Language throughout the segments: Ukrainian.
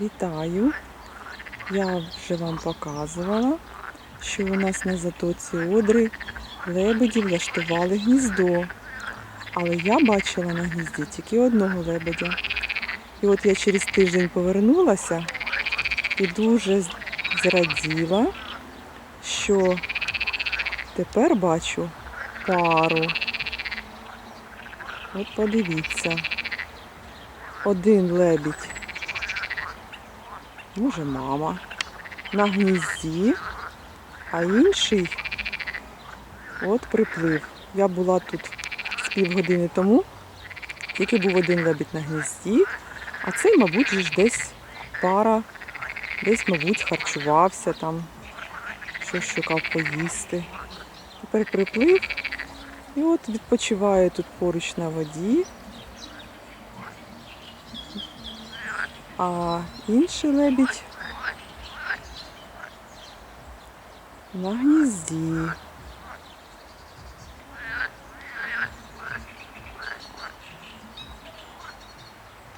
Вітаю! Я вже вам показувала, що у нас на затоці Одри лебеді влаштували гніздо. Але я бачила на гнізді тільки одного лебедя. І от я через тиждень повернулася і дуже зраділа, що тепер бачу пару. От подивіться. Один лебідь може мама на гнізді, а інший от приплив. Я була тут з півгодини тому, тільки був один лебідь на гнізді, а цей, мабуть, ж десь пара, десь, мабуть, харчувався там, щось шукав поїсти. Тепер приплив і от відпочиває тут поруч на воді. А інший лебідь на гнізді.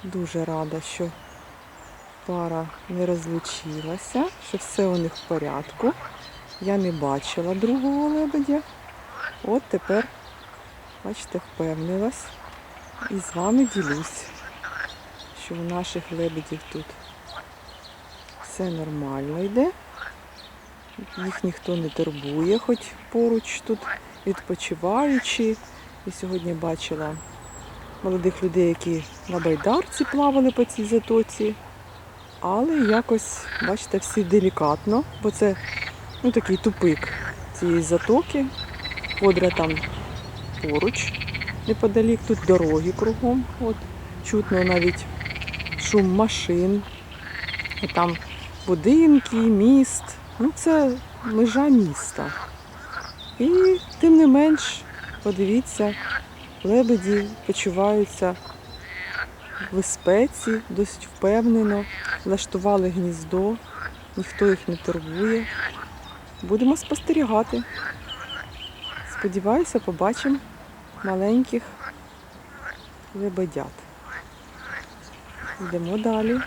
Дуже рада, що пара не розлучилася, що все у них в порядку. Я не бачила другого лебедя. От тепер, бачите, впевнилась і з вами ділюсь що у наших лебедів тут все нормально йде. Їх ніхто не турбує, хоч поруч тут відпочиваючи. І сьогодні бачила молодих людей, які на байдарці плавали по цій затоці. Але якось, бачите, всі делікатно, бо це ну, такий тупик цієї затоки. Одра там поруч, неподалік, тут дороги кругом. От, чутно навіть шум машин, і там будинки, міст. Ну, це межа міста. І тим не менш, подивіться, лебеді почуваються в безпеці, досить впевнено, влаштували гніздо, ніхто їх не турбує. Будемо спостерігати. Сподіваюся, побачимо маленьких лебедят. Йдемо далі.